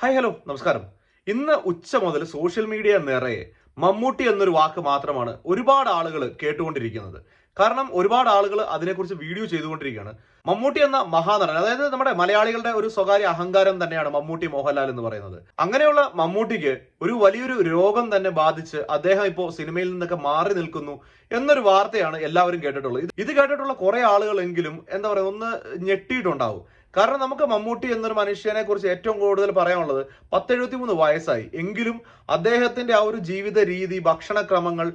Hi hello നമസ്കാരം. ഇന്ന് ഉച്ച മുതൽ സോഷ്യൽ മീഡിയ നിറയെ മമ്മൂട്ടി എന്നൊരു വാക്ക് മാത്രമാണ് ഒരുപാട് ആളുകൾ കേട്ടുകൊണ്ടിരിക്കുന്നത്. കാരണം ഒരുപാട് ആളുകൾ അതിനെക്കുറിച്ച് വീഡിയോ ചെയ്തുകൊണ്ടിരിക്കുകയാണ്. മമ്മൂട്ടി എന്ന മഹാനടൻ അതായത് നമ്മുടെ മലയാളികളുടെ ഒരു സ്വകാര്യ അഹങ്കാരം തന്നെയാണ് മമ്മൂട്ടി മോഹൻലാൽ എന്ന് പറയുന്നത്. അങ്ങനെയുള്ള മമ്മൂട്ടിക്ക് ഒരു വലിയൊരു രോഗം തന്നെ ബാധിച്ച് അദ്ദേഹം ഇപ്പോൾ സിനിമയിൽ നിന്നൊക്കെ മാറി നിൽക്കുന്നു എന്നൊരു വാർത്തയാണ് എല്ലാവരും കേട്ടിട്ടുള്ളത്. ഇത് കേട്ടിട്ടുള്ള കുറെ ആളുകളെങ്കിലും എന്താ പറയുക ഒന്ന് ഞെട്ടിയിട്ടുണ്ടാവും. കാരണം നമുക്ക് മമ്മൂട്ടി എന്നൊരു മനുഷ്യനെ കുറിച്ച് ഏറ്റവും കൂടുതൽ പറയാനുള്ളത് പത്തെഴുപത്തി മൂന്ന് വയസ്സായി. എങ്കിലും അദ്ദേഹത്തിന്റെ ആ ഒരു ജീവിത രീതി ഭക്ഷണക്രമങ്ങൾ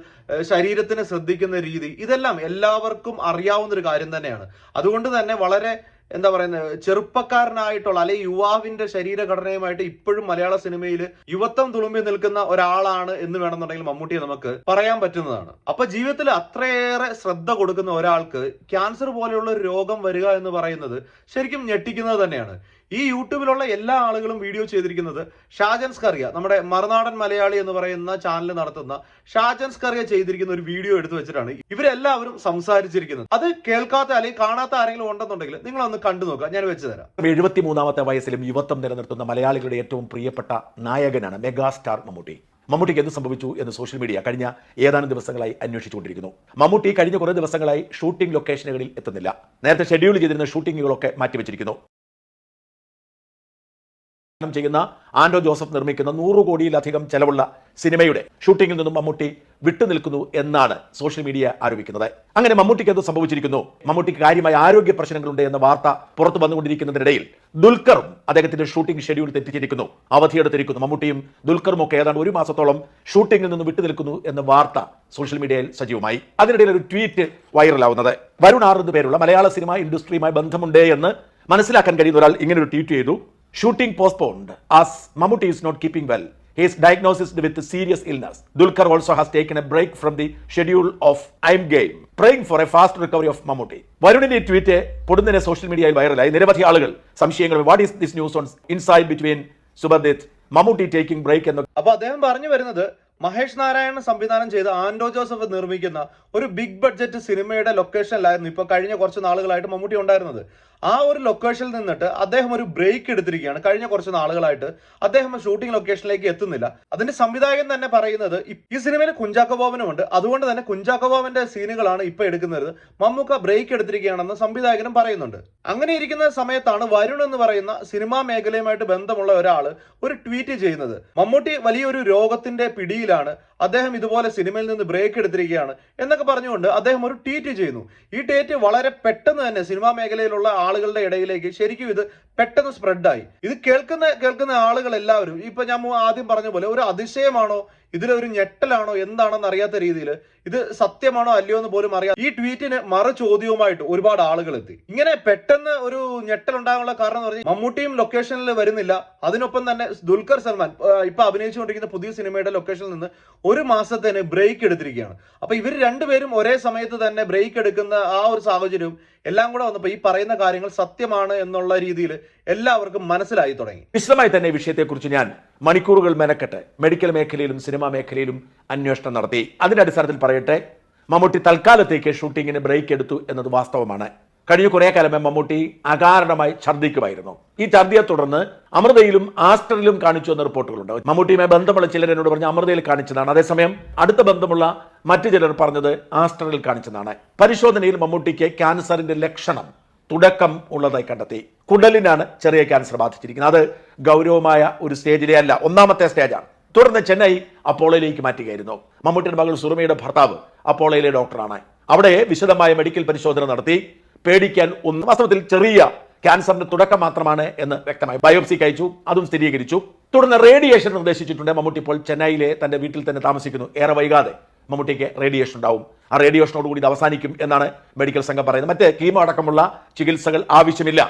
ശരീരത്തിന് ശ്രദ്ധിക്കുന്ന രീതി ഇതെല്ലാം എല്ലാവർക്കും അറിയാവുന്ന ഒരു കാര്യം തന്നെയാണ്. അതുകൊണ്ട് തന്നെ വളരെ എന്താ പറയുന്നത് ചെറുപ്പക്കാരനായിട്ടുള്ള അല്ലെങ്കിൽ യുവാവിന്റെ ശരീരഘടനയുമായിട്ട് ഇപ്പോഴും മലയാള സിനിമയിൽ യുവത്വം തുളുമ്പി നിൽക്കുന്ന ഒരാളാണ് എന്ന് വേണമെന്നുണ്ടെങ്കിൽ മമ്മൂട്ടിയെ നമുക്ക് പറയാൻ പറ്റുന്നതാണ്. അപ്പൊ ജീവിതത്തിൽ അത്രയേറെ ശ്രദ്ധ കൊടുക്കുന്ന ഒരാൾക്ക് ക്യാൻസർ പോലെയുള്ള ഒരു രോഗം വരിക എന്ന് പറയുന്നത് ശരിക്കും ഞെട്ടിക്കുന്നത് തന്നെയാണ്. ഈ യൂട്യൂബിലുള്ള എല്ലാ ആളുകളും വീഡിയോ ചെയ്തിരിക്കുന്നത് ഷാജൻസ് കറിയ നമ്മുടെ മറുനാടൻ മലയാളി എന്ന് പറയുന്ന ചാനൽ നടത്തുന്ന ഷാജൻസ് കറിയ ചെയ്തിരിക്കുന്ന ഒരു വീഡിയോ എടുത്തു വെച്ചിട്ടാണ് ഇവരെല്ലാവരും സംസാരിച്ചിരിക്കുന്നത്. അത് കേൾക്കാത്ത അല്ലെങ്കിൽ കാണാത്ത ആരെങ്കിലും ഉണ്ടെന്നുണ്ടെങ്കിൽ നിങ്ങൾ ഒന്ന് കണ്ടു നോക്കുക. ഞാൻ വെച്ച് തരാം. എഴുപത്തിമൂന്നാമത്തെ വയസ്സിലും യുവത്വം നിലനിർത്തുന്ന മലയാളികളുടെ ഏറ്റവും പ്രിയപ്പെട്ട നായകനാണ് മെഗാസ്റ്റാർ മമ്മൂട്ടി. മമ്മൂട്ടിക്ക് എന്ത് സംഭവിച്ചു എന്ന് സോഷ്യൽ മീഡിയ കഴിഞ്ഞ ഏതാനും ദിവസങ്ങളായി അന്വേഷിച്ചുകൊണ്ടിരിക്കുന്നു. മമ്മൂട്ടി കഴിഞ്ഞ കുറേ ദിവസങ്ങളായി ഷൂട്ടിംഗ് ലൊക്കേഷനുകളിൽ എത്തുന്നില്ല. നേരത്തെ ഷെഡ്യൂൾ ചെയ്തിരുന്ന ഷൂട്ടിങ്ങുകളൊക്കെ മാറ്റിവെച്ചിരിക്കുന്നു. ചെയ്യുന്ന ആൻഡോ ജോസഫ് നിർമ്മിക്കുന്ന നൂറ് കോടിയിലധികം ചെലവുള്ള സിനിമയുടെ ഷൂട്ടിങ്ങിൽ നിന്നും മമ്മൂട്ടി വിട്ടുനിൽക്കുന്നു എന്നാണ് സോഷ്യൽ മീഡിയ ആരോപിക്കുന്നത്. അങ്ങനെ മമ്മൂട്ടിക്ക് എന്ത് സംഭവിച്ചിരിക്കുന്നു? മമ്മൂട്ടിക്ക് കാര്യമായ ആരോഗ്യ പ്രശ്നങ്ങളുണ്ട് എന്ന വാർത്ത പുറത്തു വന്നുകൊണ്ടിരിക്കുന്നതിനിടയിൽ ദുൽഖറും അദ്ദേഹത്തിന്റെ ഷൂട്ടിംഗ് ഷെഡ്യൂൾ തെറ്റിച്ചിരിക്കുന്നു. അവധിയെടുത്തിരിക്കുന്നു. മമ്മൂട്ടിയും ദുൽഖറും ഒക്കെ ഏതാണ്ട് ഒരു മാസത്തോളം ഷൂട്ടിങ്ങിൽ നിന്ന് വിട്ടുനിൽക്കുന്നു എന്ന വാർത്ത സോഷ്യൽ മീഡിയയിൽ സജീവമായി. അതിനിടയിൽ ഒരു ട്വീറ്റ് വൈറലാവുന്നത്. വരുൺ എന്ന് പേരുള്ള മലയാള സിനിമ ഇൻഡസ്ട്രിയുമായി ബന്ധമുണ്ട് എന്ന് മനസ്സിലാക്കാൻ കഴിയുന്ന ഒരാൾ ഇങ്ങനെ ഒരു ട്വീറ്റ് ചെയ്തു. Shooting postponed as Mammootty is not keeping well He diagnosed with serious illness Dulquer also has taken a break from the schedule of I'm game praying for a fast recovery of Mammootty വരുണിന്റെ tweet പൊടുന്നതിനെ social മീഡിയയിൽ വൈറലായി നിരവധി ആളുകൾ സംശയങ്ങൾ what is this news on inside between സുബർദിത്ത് Mammootty taking break എന്ന് അപ്പൊ അദ്ദേഹം പറഞ്ഞു വരുന്നത് മഹേഷ് നാരായണൻ സംവിധാനം ചെയ്ത് ആൻഡോ ജോസഫ് നിർമ്മിക്കുന്ന ഒരു ബിഗ് ബഡ്ജറ്റ് സിനിമയുടെ ലൊക്കേഷനിലായിരുന്നു ഇപ്പൊ കഴിഞ്ഞ കുറച്ച് നാളുകളായിട്ട് മമ്മൂട്ടി ഉണ്ടായിരുന്നത്. ആ ഒരു ലൊക്കേഷനിൽ നിന്നിട്ട് അദ്ദേഹം ഒരു ബ്രേക്ക് എടുത്തിരിക്കുകയാണ്. കഴിഞ്ഞ കുറച്ച് നാളുകളായിട്ട് അദ്ദേഹം ഷൂട്ടിംഗ് ലൊക്കേഷനിലേക്ക് എത്തുന്നില്ല. അതിന്റെ സംവിധായകൻ തന്നെ പറയുന്നത് ഈ- സിനിമയിൽ കുഞ്ചാക്കോ ബോബനുമുണ്ട് അതുകൊണ്ട് തന്നെ കുഞ്ചാക്കോ ബോബന്റെ സീനുകളാണ് ഇപ്പൊ എടുക്കുന്നത്. മമ്മൂക്ക ബ്രേക്ക് എടുത്തിരിക്കുകയാണെന്ന് സംവിധായകനും പറയുന്നുണ്ട്. അങ്ങനെ ഇരിക്കുന്ന സമയത്താണ് വരുൺ എന്ന് പറയുന്ന സിനിമാ മേഖലയുമായിട്ട് ബന്ധമുള്ള ഒരാൾ ഒരു ട്വീറ്റ് ചെയ്യുന്നത്. മമ്മൂട്ടി വലിയൊരു രോഗത്തിന്റെ പിടിയിലാണ് അദ്ദേഹം ഇതുപോലെ സിനിമയിൽ നിന്ന് ബ്രേക്ക് എടുത്തിരിക്കുകയാണ് എന്നൊക്കെ പറഞ്ഞുകൊണ്ട് അദ്ദേഹം ഒരു ട്വീറ്റ് ചെയ്യുന്നു. ഈ ട്വീറ്റ് വളരെ പെട്ടെന്ന് തന്നെ സിനിമാ മേഖലയിലുള്ള ആളുകളുടെ ഇടയിലേക്ക് ശരിക്കും ഇത് പെട്ടെന്ന് സ്പ്രെഡായി ഇത് കേൾക്കുന്ന കേൾക്കുന്ന ആളുകൾ എല്ലാവരും ഇപ്പൊ ഞാൻ ആദ്യം പറഞ്ഞ പോലെ ഒരു അതിശയമാണോ? ഇതിലൊരു ഞെട്ടലാണോ? എന്താണെന്ന് അറിയാത്ത രീതിയിൽ ഇത് സത്യമാണോ അല്ലയോ എന്ന് പോലും അറിയാം ഈ ട്വീറ്റിന് മറു ചോദ്യവുമായിട്ട് ഒരുപാട് ആളുകൾ എത്തി ഇങ്ങനെ പെട്ടെന്ന് ഒരു ഞെട്ടൽ ഉണ്ടാകാനുള്ള കാരണം എന്ന് പറഞ്ഞാൽ മമ്മൂട്ടിയും ലൊക്കേഷനിൽ വരുന്നില്ല. അതിനൊപ്പം തന്നെ ദുൽഖർ സൽമാൻ ഇപ്പൊ അഭിനയിച്ചുകൊണ്ടിരിക്കുന്ന പുതിയ സിനിമയുടെ ലൊക്കേഷനിൽ നിന്ന് ഒരു മാസത്തിന് ബ്രേക്ക് എടുത്തിരിക്കുകയാണ്. അപ്പൊ ഇവർ രണ്ടുപേരും ഒരേ സമയത്ത് തന്നെ ബ്രേക്ക് എടുക്കുന്ന ആ ഒരു സാഹചര്യവും എല്ലാം കൂടെ വന്നപ്പോൾ ഈ പറയുന്ന കാര്യങ്ങൾ സത്യമാണ് എന്നുള്ള രീതിയിൽ എല്ലാവർക്കും മനസ്സിലായി തുടങ്ങി. വിശദമായി തന്നെ വിഷയത്തെക്കുറിച്ച് ഞാൻ മണിക്കൂറുകൾ മെനക്കെട്ട് മെഡിക്കൽ മേഖലയിലും സിനിമാ മേഖലയിലും അന്വേഷണം നടത്തി. അതിന്റെ അടിസ്ഥാനത്തിൽ പറയട്ടെ മമ്മൂട്ടി തൽക്കാലത്തേക്ക് ഷൂട്ടിങ്ങിന് ബ്രേക്ക് എടുത്തു എന്നത് വാസ്തവമാണ്. കഴിഞ്ഞ കുറേ കാലമേ മമ്മൂട്ടി അകാരണമായി ഛർദ്ദിക്കുമായിരുന്നു. ഈ ഛർദ്ദിയെ തുടർന്ന് അമൃതയിലും ആസ്റ്ററിലും കാണിച്ചു എന്ന റിപ്പോർട്ടുകളുണ്ട്. മമ്മൂട്ടിയുമായി ബന്ധമുള്ള ചിലർ എന്നോട് പറഞ്ഞ അമൃതയിൽ കാണിച്ചതാണ്. അതേസമയം അടുത്ത ബന്ധമുള്ള മറ്റു ചിലർ പറഞ്ഞത് ആസ്റ്ററിൽ കാണിച്ചതാണ്. പരിശോധനയിൽ മമ്മൂട്ടിക്ക് ക്യാൻസറിന്റെ ലക്ഷണം തുടക്കം ഉള്ളതായി കണ്ടെത്തി. കുടലിനാണ് ചെറിയ ക്യാൻസർ ബാധിച്ചിരിക്കുന്നത്. അത് ഗൗരവമായ ഒരു സ്റ്റേജിലെ അല്ല ഒന്നാമത്തെ സ്റ്റേജാണ്. തുടർന്ന് ചെന്നൈ അപ്പോളയിലേക്ക് മാറ്റുകയായിരുന്നു. മമ്മൂട്ടിയുടെ മകൾ സുറുമയുടെ ഭർത്താവ് അപ്പോളയിലെ ഡോക്ടറാണ്. അവിടെ വിശദമായ മെഡിക്കൽ പരിശോധന നടത്തി. പേടിക്കാൻ ഒന്ന്. വാസ്തവത്തിൽ ചെറിയ ക്യാൻസറിന്റെ തുടക്കം മാത്രമാണ് എന്ന് വ്യക്തമായി ബയോപ്സി കഴിച്ചു അതും സ്ഥിരീകരിച്ചു. തുടർന്ന് റേഡിയേഷൻ നിർദ്ദേശിച്ചിട്ടുണ്ട്. മമ്മൂട്ടി ഇപ്പോൾ ചെന്നൈയിലെ തന്റെ വീട്ടിൽ തന്നെ താമസിക്കുന്നു. ഏറെ വൈകാതെ മമ്മൂട്ടിക്ക് റേഡിയേഷൻ ഉണ്ടാവും. ആ റേഡിയേഷനോടുകൂടി ഇത് അവസാനിക്കും എന്നാണ് മെഡിക്കൽ സംഘം പറയുന്നത്. മറ്റ് കീമോ അടക്കമുള്ള ചികിത്സകൾ ആവശ്യമില്ല.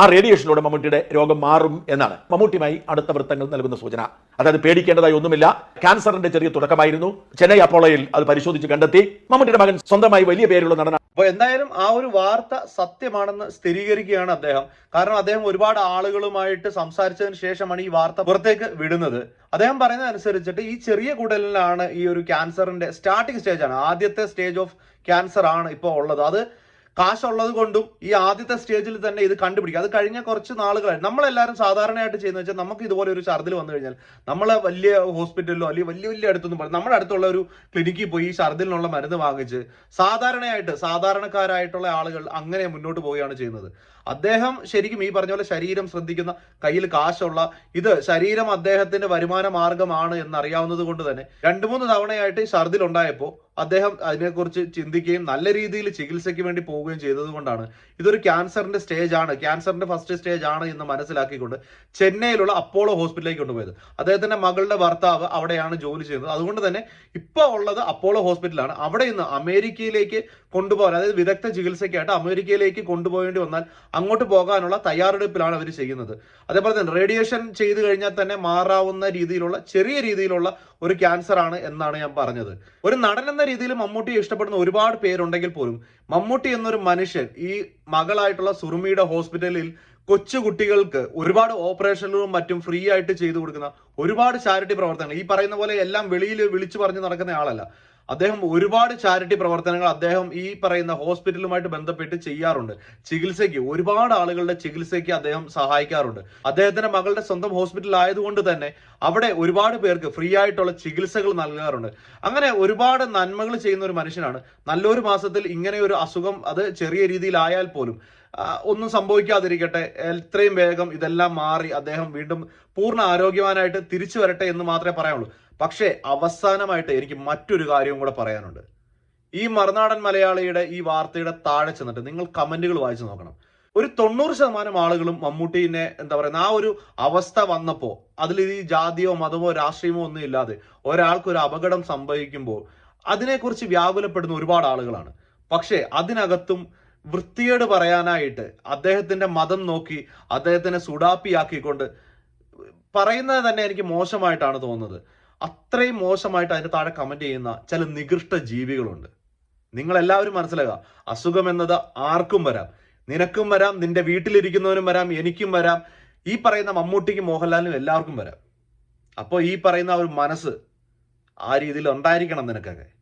ആ റേഡിയേഷനിലൂടെ മമ്മൂട്ടിയുടെ രോഗം മാറും എന്നാണ്. മമ്മൂട്ടിയുമായി അടുത്ത വൃത്തങ്ങൾ നൽകുന്ന സൂചന. അതായത് പേടിക്കേണ്ടതായി ഒന്നുമില്ല. ക്യാൻസറിന്റെ ചെറിയ തുടക്കമായിരുന്നു. ചെന്നൈ അപ്പോളയിൽ അത് പരിശോധിച്ച് കണ്ടെത്തി. മമ്മൂട്ടിയുടെ മകൻ സ്വന്തമായി വലിയ പേരുള്ള നടന അപ്പോൾ എന്തായാലും ആ ഒരു വാർത്ത സത്യമാണെന്ന് സ്ഥിരീകരിക്കുകയാണ് അദ്ദേഹം. കാരണം അദ്ദേഹം ഒരുപാട് ആളുകളുമായിട്ട് സംസാരിച്ചതിന് ശേഷമാണ് ഈ വാർത്ത പുറത്തേക്ക് വിടുന്നത്. അദ്ദേഹം പറയുന്നത് അനുസരിച്ചിട്ട് ഈ ചെറിയ കുടലിലാണ് ഈ ഒരു ക്യാൻസറിന്റെ സ്റ്റാർട്ടിംഗ് ആണ്. ആദ്യത്തെ സ്റ്റേജ് ഓഫ് ക്യാൻസർ ആണ് ഇപ്പോൾ ഉള്ളത്. അത് കാശുള്ളത് കൊണ്ടും ഈ ആദ്യത്തെ സ്റ്റേജിൽ തന്നെ ഇത് കണ്ടുപിടിക്കുക അത് കഴിഞ്ഞ കുറച്ച് നാളുകളായി. നമ്മളെല്ലാവരും സാധാരണയായിട്ട് ചെയ്യുന്നത് വെച്ചാൽ നമുക്ക് ഇതുപോലെ ഒരു ഛർദിൽ വന്നു കഴിഞ്ഞാൽ നമ്മൾ വലിയ ഹോസ്പിറ്റലിലോ അല്ലെങ്കിൽ വലിയ വലിയ അടുത്തൊന്നും പറയും നമ്മുടെ അടുത്തുള്ള ഒരു ക്ലിനിക്കിൽ പോയി ഈ ഛർദിലിനുള്ള മരുന്ന് വാങ്ങിച്ച് സാധാരണയായിട്ട് സാധാരണക്കാരായിട്ടുള്ള ആളുകൾ അങ്ങനെ മുന്നോട്ട് പോവുകയാണ് ചെയ്യുന്നത്. അദ്ദേഹം ശരിക്കും ഈ പറഞ്ഞ പോലെ ശരീരം ശ്രദ്ധിക്കുന്ന കയ്യിൽ കാശുള്ള ഇത് ശരീരം അദ്ദേഹത്തിന്റെ വരുമാന മാർഗമാണ് എന്നറിയാവുന്നത് കൊണ്ട് തന്നെ രണ്ടു മൂന്ന് തവണയായിട്ട് ഛർദിൽ ഉണ്ടായപ്പോൾ അദ്ദേഹം അതിനെക്കുറിച്ച് ചിന്തിക്കുകയും നല്ല രീതിയിൽ ചികിത്സയ്ക്ക് വേണ്ടി പോവുകയും ചെയ്തത് കൊണ്ടാണ്. ഇതൊരു ക്യാൻസറിന്റെ സ്റ്റേജ് ആണ്. ക്യാൻസറിന്റെ ഫസ്റ്റ് സ്റ്റേജ് ആണ് എന്ന് മനസ്സിലാക്കിക്കൊണ്ട് ചെന്നൈയിലുള്ള അപ്പോളോ ഹോസ്പിറ്റലിലേക്ക് കൊണ്ടുപോയത്. അദ്ദേഹത്തിന്റെ മകളുടെ ഭർത്താവ് അവിടെയാണ് ജോലി ചെയ്യുന്നത്. അതുകൊണ്ട് തന്നെ ഇപ്പോൾ ഉള്ളത് അപ്പോളോ ഹോസ്പിറ്റലാണ്. അവിടെ ഇന്ന് അമേരിക്കയിലേക്ക് കൊണ്ടുപോകാൻ അതായത് വിദഗ്ധ ചികിത്സയ്ക്കായിട്ട് അമേരിക്കയിലേക്ക് കൊണ്ടുപോകേണ്ടി വന്നാൽ അങ്ങോട്ട് പോകാനുള്ള തയ്യാറെടുപ്പിലാണ് അവർ ചെയ്യുന്നത്. അതേപോലെ തന്നെ റേഡിയേഷൻ ചെയ്തു കഴിഞ്ഞാൽ തന്നെ മാറാവുന്ന രീതിയിലുള്ള ചെറിയ രീതിയിലുള്ള ഒരു ക്യാൻസർ ആണ് എന്നാണ് ഞാൻ പറഞ്ഞത്. ഒരു നടൻ എന്ന രീതിയിൽ മമ്മൂട്ടിയെ ഇഷ്ടപ്പെടുന്ന ഒരുപാട് പേരുണ്ടെങ്കിൽ പോലും മമ്മൂട്ടി എന്നൊരു മനുഷ്യൻ ഈ മകളായിട്ടുള്ള സുറുമിയുടെ ഹോസ്പിറ്റലിൽ കൊച്ചു കുട്ടികൾക്ക് ഒരുപാട് ഓപ്പറേഷനുകളും മറ്റും ഫ്രീ ആയിട്ട് ചെയ്തു കൊടുക്കുന്ന ഒരുപാട് ചാരിറ്റി പ്രവർത്തനങ്ങൾ. ഈ പറയുന്ന പോലെ എല്ലാം വെളിയിൽ വിളിച്ചു പറഞ്ഞ് നടക്കുന്ന ആളല്ല. അദ്ദേഹം ഒരുപാട് ചാരിറ്റി പ്രവർത്തനങ്ങൾ അദ്ദേഹം ഈ പറയുന്ന ഹോസ്പിറ്റലുമായിട്ട് ബന്ധപ്പെട്ട് ചെയ്യാറുണ്ട്. ചികിത്സയ്ക്ക് ഒരുപാട് ആളുകളുടെ ചികിത്സയ്ക്ക് അദ്ദേഹം സഹായിക്കാറുണ്ട്. അദ്ദേഹത്തിന്റെ മകളുടെ സ്വന്തം ഹോസ്പിറ്റൽ ആയതുകൊണ്ട് തന്നെ അവിടെ ഒരുപാട് പേർക്ക് ഫ്രീ ആയിട്ടുള്ള ചികിത്സകൾ നൽകാറുണ്ട്. അങ്ങനെ ഒരുപാട് നന്മകൾ ചെയ്യുന്ന ഒരു മനുഷ്യനാണ്. നല്ലൊരു മാസത്തിൽ ഇങ്ങനെ ഒരു അസുഖം അത് ചെറിയ രീതിയിലായാൽ പോലും ഒന്നും സംഭവിക്കാതിരിക്കട്ടെ എത്രയും വേഗം ഇതെല്ലാം മാറി അദ്ദേഹം വീണ്ടും പൂർണ ആരോഗ്യവാനായിട്ട് തിരിച്ചു വരട്ടെ എന്ന് മാത്രമേ പറയാനുള്ളൂ. പക്ഷേ അവസാനമായിട്ട് എനിക്ക് മറ്റൊരു കാര്യവും കൂടെ പറയാനുണ്ട്. ഈ മറുനാടൻ മലയാളിയുടെ ഈ വാർത്തയുടെ താഴെ ചെന്നിട്ട് നിങ്ങൾ കമന്റുകൾ വായിച്ചു നോക്കണം. ഒരു തൊണ്ണൂറ് ശതമാനം ആളുകളും മമ്മൂട്ടീനെ എന്താ പറയുക ആ ഒരു അവസ്ഥ വന്നപ്പോൾ അതിൽ ഈ ജാതിയോ മതമോ രാഷ്ട്രീയമോ ഒന്നും ഇല്ലാതെ ഒരാൾക്ക് ഒരു അപകടം സംഭവിക്കുമ്പോൾ അതിനെക്കുറിച്ച് വ്യാകുലപ്പെടുന്ന ഒരുപാട് ആളുകളാണ്. പക്ഷേ അതിനകത്തും വൃത്തിയേട് പറയാനായിട്ട് അദ്ദേഹത്തിന്റെ മതം നോക്കി അദ്ദേഹത്തിനെ സുഡാപ്പിയാക്കിക്കൊണ്ട് പറയുന്നത് തന്നെ എനിക്ക് മോശമായിട്ടാണ് തോന്നുന്നത്. അത്രയും മോശമായിട്ട് അതിന്റെ താഴെ കമന്റ് ചെയ്യുന്ന ചില നികൃഷ്ട ജീവികളുണ്ട്. നിങ്ങൾ എല്ലാവരും മനസ്സിലാക്കുക അസുഖം എന്നത് ആർക്കും വരാം. നിനക്കും വരാം നിന്റെ വീട്ടിലിരിക്കുന്നവനും വരാം എനിക്കും വരാം. ഈ പറയുന്ന മമ്മൂട്ടിക്കും മോഹൻലാലിനും എല്ലാവർക്കും വരാം. അപ്പോൾ ഈ പറയുന്ന ഒരു മനസ്സ് ആ രീതിയിൽ ഉണ്ടായിരിക്കണം നിനക്കൊക്കെ.